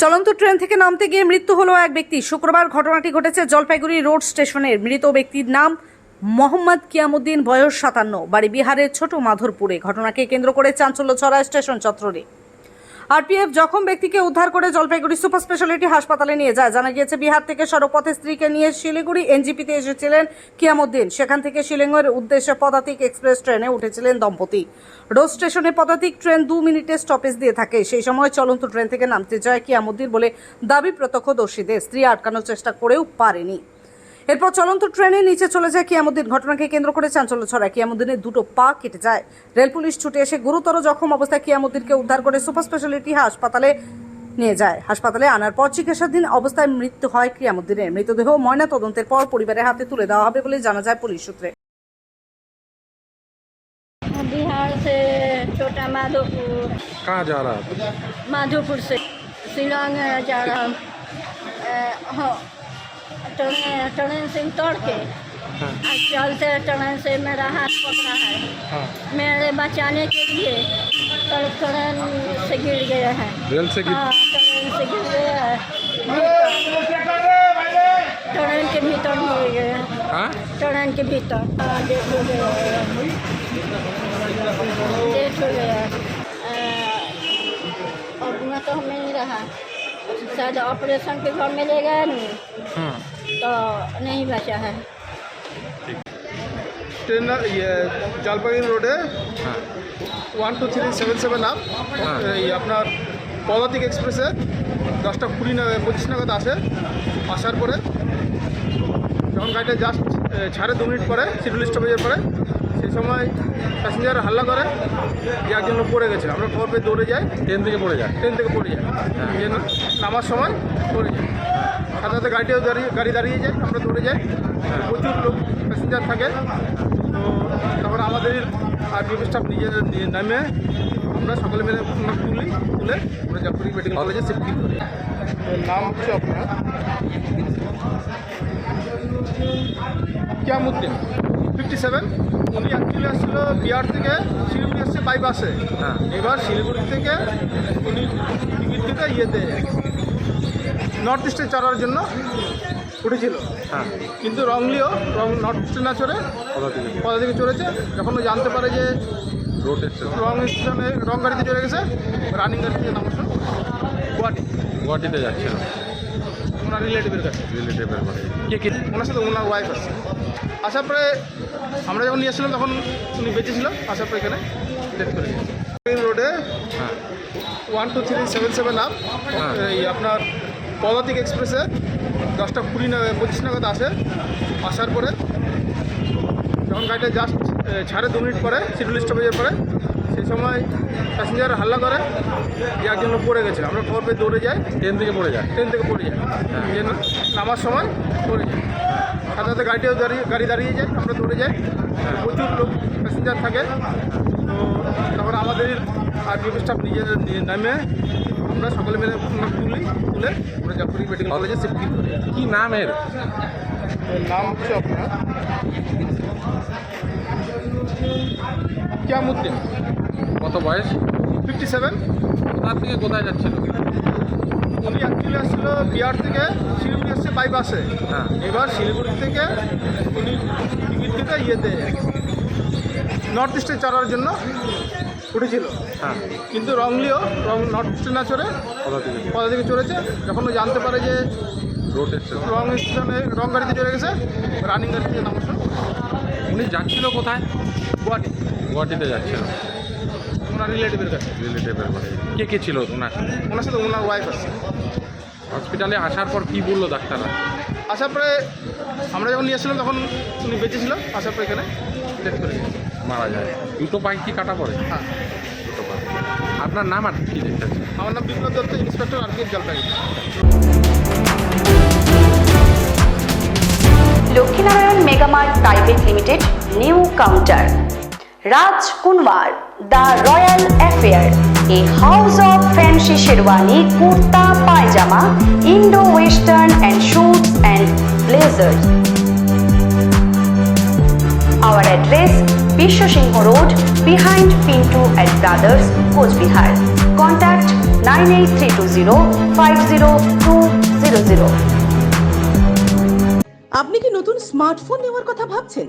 চলন্ত ট্রেন থেকে নামতে গিয়ে মৃত্যু হলো এক ব্যক্তি। শুক্রবার ঘটনাটি ঘটেছে জলপাইগুড়ি রোড স্টেশনের মৃত ব্যক্তির নাম মোহাম্মদ কিয়ামুদ্দিন, বয়স সাতান্ন। বাড়ি বিহারের ছোট মাধুরপুরে। ঘটনাকে কেন্দ্র করে চাঞ্চল্য ছড়ায় স্টেশন চত্বরে। আরপিএফ জখম ব্যক্তিকে উদ্ধার করে জলপাইগুড়ি সুপার স্পেশালিটি হাসপাতালে নিয়ে যায়। জানা গিয়েছে, বিহার থেকে সড়কপথে স্ত্রীকে নিয়ে শিলিগুড়ি এনজিপিতে এসেছিলেন কিয়ামুদ্দিন। সেখান থেকে শিলিংয়ের উদ্দেশ্যে পদাতিক এক্সপ্রেস ট্রেনে উঠেছিলেন দম্পতি। রোড স্টেশনে পদাতিক ট্রেন দু মিনিটে স্টপেজ দিয়ে থাকে। সেই সময় চলন্ত ট্রেন থেকে নামতে যায় কিয়ামুদ্দিন বলে দাবি প্রত্যক্ষদর্শীদের। স্ত্রী আটকানোর চেষ্টা করেও পারেনি। এরপর চলন্ত ট্রেনে নিচে চলে যায় কিয়ামুদ্দিন ঘটনাকে কেন্দ্র করে চাঞ্চল্য ছড়ায় কিয়ামুদ্দিনের দুটো পা কেটে যায় রেল পুলিশ ছুটে এসে গুরুতর জখম অবস্থায় কিয়ামুদ্দিনকে উদ্ধার করে সুপার স্পেশালিটি হাসপাতালে নিয়ে যায় হাসপাতালে আনার পর চিকিৎসাধীন অবস্থায় মৃত্যু হয় কিয়ামুদ্দিনের মৃতদেহ ময়না তদন্তের পর পরিবারের হাতে তুলে দেওয়া হবে বলে জানা যায় পুলিশ সূত্রে बिहार से छोटा माधोपुर कहाँ जा रहा था माधोपुर से शिलोंग जा रहा हूँ अ, हाँ, ट्रेन ट्रेन से उतर के हाँ चलते ट्रेन से मेरा हाथ पकड़ा है। हाँ। मेरे बचाने के लिए कल ट्रेन से गिर गया है। रेल से गिर हाँ ट्रेन से गिर गया है। ट्रेन के भीतर गिर गया है। हाँ? ट्रेन के भीतर। हाँ, डेट हो गया डेट हो गया और तो हमें नहीं रहा। शायद ऑपरेशन के घर में ले गए नहीं हाँ तो नहीं बचा है ট্রেন ইয়ে জলপাইগুড়ি রোডে हाँ one two three seven seven up হ্যাঁ। এই আপনার পদাতিক এক্সপ্রেসে দশটা কুড়ি না পঁচিশ নাগাদ আসে আসার পরে যখন গাড়িটা জাস্ট ছাড়ে দু মিনিট পরে শিডিউল স্টপেজের পরে সেই সময় প্যাসেঞ্জার হাল্লা করে যে একজন লোক পড়ে গেছে আমরা খবর পেয়ে দৌড়ে যাই। ট্রেন থেকে পড়ে যায়? ট্রেন থেকে পড়ে যায়। যে না- নামার সময় পড়ে যায়। সাথে সাথে গাড়িটাও দাঁড়িয়ে গাড়ি দাঁড়িয়ে যায়। আমরা দৌড়ে যাই। প্রচুর লোক প্যাসেঞ্জার থাকে। তো তারপরে আমাদের আর স্টাফ নিজে নিয়ে নামে। আমরা সকলে মিলে তুলি তুলে আমরা জলপাইগুড়ি মেডিকেল কলেজে শিফটিং করি। নাম হচ্ছে আপনার? কিয়ামুদ্দিন। Fifty seven. উনি অ্যাকচুয়ালি আসছিল বিহার থেকে শিলিগুড়ি এসছে বাই বাসে হ্যাঁ। এবার শিলিগুড়ি থেকে উনি টিকিট থেকে ইয়েতে নর্থ ইস্টে চড়ার জন্য উঠেছিল। হ্যাঁ। কিন্তু রংলিও রং নর্থ ইস্টে না চড়ে কোথা থেকে চড়েছে। যখন ও জানতে পারে যে রোড রং স্টেশনে রং গাড়িতে চলে গেছে রানিং গাড়িতে নামছে গুয়াহাটি। গুয়াহাটিতে যাচ্ছিল ওনার রিলেটিভের কাছে? রিলেটিভের বাড়ি কে কে? ওনার সাথে ওনার ওয়াইফ আছে। আসার পরে আমরা যখন নিয়ে আসছিলাম তখন উনি বেঁচে ছিল আসার পরে এখানে ডেথ করে রোডে হ্যাঁ। One two three seven seven up. এই আপনার পদাতিক এক্সপ্রেসে দশটা কুড়ি না পঁচিশ নাগাদ আসে। আসার পরে যখন গাড়িটা জাস্ট ছাড়ে দু মিনিট পরে শিডিউল স্টপেজের পরে সেই সময় প্যাসেঞ্জার হাল্লা করে যে একজন লোক পড়ে গেছে আমরা খবর পেয়ে দৌড়ে যাই। ট্রেন থেকে পড়ে যায়? ট্রেন থেকে পড়ে যায়। যে না- নামার সময় পড়ে যায়। সাথে সাথে গাড়িটাও দাঁড়িয়ে গাড়ি দাঁড়িয়ে যায়। আমরা দৌড়ে যাই। প্রচুর লোক প্যাসেঞ্জার থাকে। তো তারপরে আমাদের আর ডিউটি স্টাফ নিজে নিয়ে নামে। আমরা সকলে মিলে তুলি তুলে আমরা জলপাইগুড়ি মেডিকেল কলেজে শিফটিং করি। কি নাম এর? এর নাম হচ্ছে আপনার কিয়ামুদ্দিন। কত বয়স? ফিফটি সেভেন কোথা থেকে কোথায় যাচ্ছিল? উনি অ্যাকচুয়ালি আসছিল বিহার থেকে শিলিগুড়ি এসছে বাই বাসে হ্যাঁ। এবার শিলিগুড়ি থেকে উনি টিকিট থেকে ইয়েতে নর্থ ইস্টে চড়ার জন্য উঠেছিল। হ্যাঁ। কিন্তু রংলিও রং নর্থ ইস্টে না চড়ে কোথা থেকে কোথা থেকে চড়েছে যখন ও জানতে পারে যে রোড স্টেশন রং স্টেশনে রং গাড়িতে চলে গেছে রানিং গাড়িতে নামছে উনি যাচ্ছিল কোথায়? গুয়াহাটি। গুয়াহাটিতে যাচ্ছিল। ওনার রিলেটিভের কাছে? রিলেটিভের বাড়ি কে কে ছিল ওনার ওনার সাথে ওনার ওয়াইফ আছে। হসপিটালে আসার পর কি বলল ডাক্তাররা? আসার পরে আমরা যখন নিয়ে আসছিলাম তখন উনি বেঁচে ছিল। আসার পরে এখানে ডেথ করে মারা যায়। দুটো পাই কি কাটা পড়ে? হ্যাঁ। দুটো পা আপনার নাম আর কি দেখতে আমার নাম বিপ্লব দত্ত ইন্সপেক্টর আর কি Jalpaiguri. Lakshminarayan megamart private limited new counter. Raj Kunwar. The royal affair a house of fancy sherwani kurta pyjama Indo western and suit and Our address Bisho Singh Road behind Pintu and Brothers, Coach Bihar. Contact nine eight three two zero five zero two zero zero আপনি কি নতুন smartphone নেওয়ার কথা ভাবছেন?